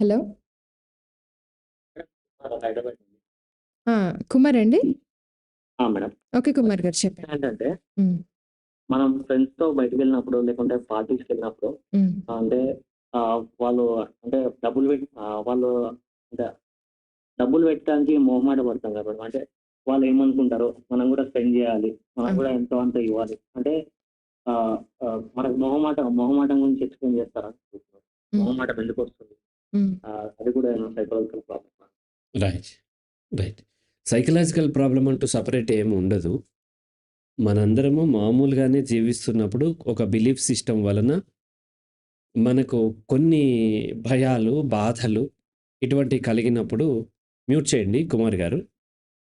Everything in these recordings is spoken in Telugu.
హలో! కుమార్ అండి? మేడం. ఓకే. కుమార్ గారు చెప్పండి. ఏంటంటే. మనం ఫ్రెండ్స్‌తో బయటికెళ్ళినప్పుడు లేకుంటే పార్టీస్‌కెళ్ళినప్పుడు హ్మ్. అంటే వాళ్ళు అంటే డబ్బులు పెట్టి వాళ్ళు అంటే డబ్బులు పెట్టడానికి మొహమాట పడతాం కదా! మేడం. అంటే వాళ్ళు ఏమనుకుంటారో మనం కూడా స్పెండ్ చేయాలి. మనం! కూడా ఎంతో అంత ఇవ్వాలి. అంటే మనకు మొహమాటం మొహమాటం గురించి ఎక్స్‌ప్లెయిన్ చేస్తారా? మొహమాటం ఎందుకొస్తుంది? హ్మ్. ఆహ్, అది కూడా సైకలాజికల్ ప్రాబ్లమా? రైట్. రైట్. సైకలాజికల్ ప్రాబ్లమ్ అంటూ సెపరేట్ ఏమి ఉండదు. మనందరము మామూలుగానే జీవిస్తున్నప్పుడు ఒక బిలీఫ్ సిస్టమ్ వలన మనకు కొన్ని భయాలు, బాధలు ఇటువంటివి కలిగినప్పుడు మ్యూట్ చేయండి కుమార్ గారు.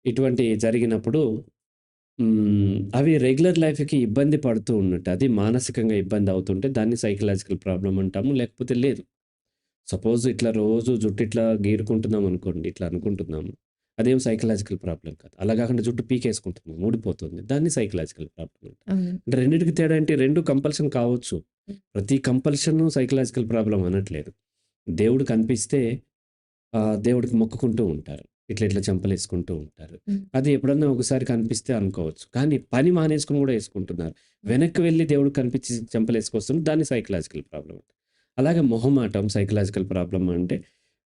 ఇటువంటివి జరిగినప్పుడు హ్మ్, అవి రెగ్యులర్ లైఫ్‌కి ఇబ్బంది పడుతూ ఉన్నట్టు. అది మానసికంగా ఇబ్బంది అవుతుంటే దాన్ని సైకలాజికల్ ప్రాబ్లమ్ అంటాము. లేకపోతే లేదు. సపోజ్ ఇట్లా రోజు జుట్టు ఇట్లా గీరుకుంటున్నాం అనుకోండి. ఇట్లా అనుకుంటున్నాము. అదేం సైకలాజికల్ ప్రాబ్లమ్ కాదు. అలా కాకుండా జుట్టు పీకేసుకుంటున్నాం. ఊడిపోతుంది. దాన్ని సైకలాజికల్ ప్రాబ్లమ్ అంటాం. అవును. అంటే రెండిటికి తేడా ఏంటి? 2 కంపల్షన్ కావచ్చు. హ్మ్. ప్రతి కంపల్షను సైకలాజికల్ ప్రాబ్లమ్ అనట్లేదు. దేవుడు కనిపిస్తే ఆహ్, దేవుడికి మొక్కుకుంటూ ఉంటారు. ఇట్లా ఇట్లా చెంపలేసుకుంటూ ఉంటారు. అది ఎప్పుడన్నా ఒకసారి కనిపిస్తే అనుకోవచ్చు. కానీ పని మానేసుకొని కూడా యేసుకుంటున్నారు. వెనక్కి వెళ్ళి దేవుడు కనిపించి చెంపలేసుకొస్తుంటే దాన్ని సైకలాజికల్ ప్రాబ్లమ్ అంటారు. అలాగే మొహమాటం సైకలాజికల్ ప్రాబ్లమ్ అంటే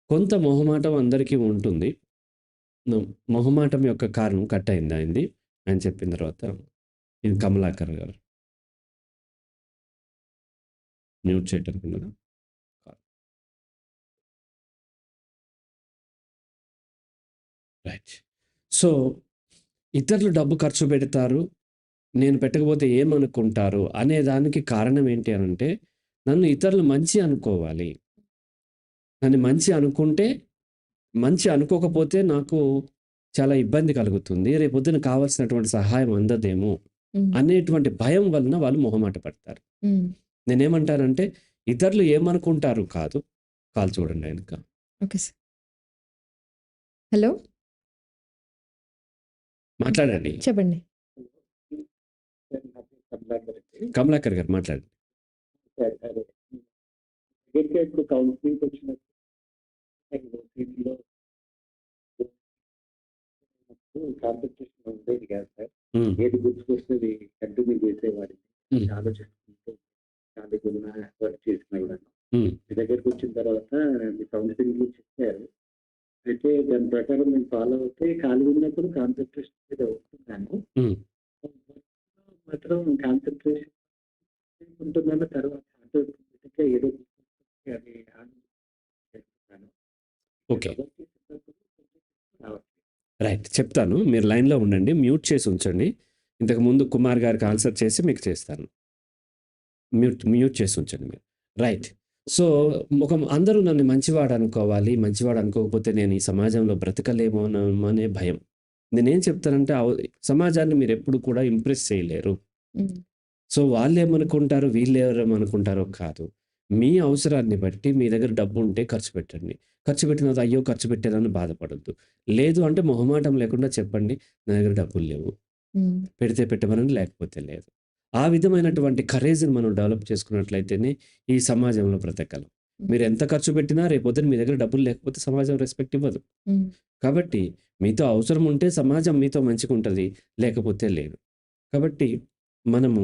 కొంత మొహమాటం అందరికీ ఉంటుంది. మొహమాటం యొక్క కారణం కట్ అయింది ఆయనది. ఆయన చెప్పిన తర్వాత ఇది కమలాకర్ గారు. మ్యూట్ చేయటానికి ఉన్నదా? రైట్. సో, ఇతరులు డబ్బు ఖర్చు పెడతారు. నేను పెట్టకపోతే ఏమనుకుంటారు అనే దానికి కారణం ఏంటి అనంటే, నన్ను ఇతరులు మంచి అనుకోవాలి. నన్ను మంచి అనుకుంటే, మంచి అనుకోకపోతే నాకు చాలా ఇబ్బంది కలుగుతుంది. రేపొద్దున కావాల్సినటువంటి సహాయం అందదేమో. అనేటువంటి భయం వలన వాళ్ళు మొహమాట పడతారు. నేనేమంటానంటే, ఇతరులు ఏమనుకుంటారు కాదు. కాల్ చూడండి ఆయనక. Okay sir. హలో! మాట్లాడండి. చెప్పండి. కమలాకర్ గారు మాట్లాడండి. ఇప్పుడు వచ్చినప్పుడు ఉండేది కాదు సార్. ఏది గుర్తుకొస్తే కంటిన్యూ చేసేవాడిని. ఆలోచిస్తుంటూ దానికి ఉన్న వర్క్ చేసిన. హ్మ్. మీ దగ్గరికి వచ్చిన తర్వాత మీ కౌన్సిలింగ్‌లో చెప్పారు. అయితే దాని ప్రకారం నేను ఫాలో అవుతే ఖాళీగా ఉన్నప్పుడు కాన్సంట్రేషన్ మీద ఉంటున్నాను. మాత్రం కాన్సంట్రేషన్ ఉంటున్నాను తర్వాత ఆటోమేటిక్‌గా ఏదో అది చేస్తున్నాను. ఓకే. రైట్. చెప్తాను. మీరు లైన్‌లో ఉండండి. మ్యూట్ చేసి ఉంచండి. ఇంతకుముందు కుమార్ గారికి ఆన్సర్ చేసి మీకు చేస్తాను. మ్యూట్ మ్యూట్ చేసి ఉంచండి మీరు. రైట్. సో, ఒక అందరూ నన్ను మంచివాడు అనుకోవాలి. మంచివాడు అనుకోకపోతే నేను ఈ సమాజంలో బ్రతకలేమోనేమో అనే భయం. నేనేం చెప్తానంటే సమాజాన్ని మీరెప్పుడు కూడా ఇంప్రెస్ చేయలేరు. సో, వాళ్ళేమనుకుంటారు, వీళ్ళేమనుకుంటారో కాదు. మీ అవసరాన్ని బట్టి మీ దగ్గర డబ్బుంటే ఖర్చు పెట్టండి. ఖర్చు పెట్టిన అయ్యో! ఖర్చు పెట్టానని బాధపడొద్దు. లేదు అంటే మొహమాటం లేకుండా చెప్పండి. నా దగ్గర డబ్బులు లేవు. పెడితే పెట్టమనండి లేకపోతే లేదు. ఆ విధమైనటువంటి కరేజ్‌ని మనం డెవలప్ చేసుకున్నట్లయితేనే ఈ సమాజంలో బ్రతకగలం. మీరు ఎంత ఖర్చు పెట్టినా రేపొద్దున మీ దగ్గర డబ్బులు లేకపోతే సమాజం రెస్పెక్ట్ ఇవ్వదు. కాబట్టి మీతో అవసరం ఉంటే సమాజం మీతో మంచిగుంటది. లేకపోతే లేదు. కాబట్టి మనము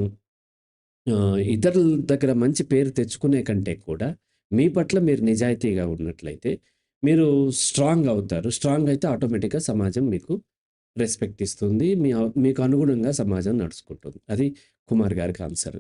ఇతరుల దగ్గర మంచి పేరు తెచ్చుకునే కంటే కూడా మీ పట్ల మీరు నిజాయితీగా ఉన్నట్లయితే మీరు స్ట్రాంగ్ అవుతారు. స్ట్రాంగ్ అయితే ఆటోమేటిక్‌గా సమాజం మీకు రెస్పెక్ట్ ఇస్తుంది. మీ మీకు అనుగుణంగా సమాజం నడుచుకుంటుంది. అది కుమార్ గారికి ఆన్సర్.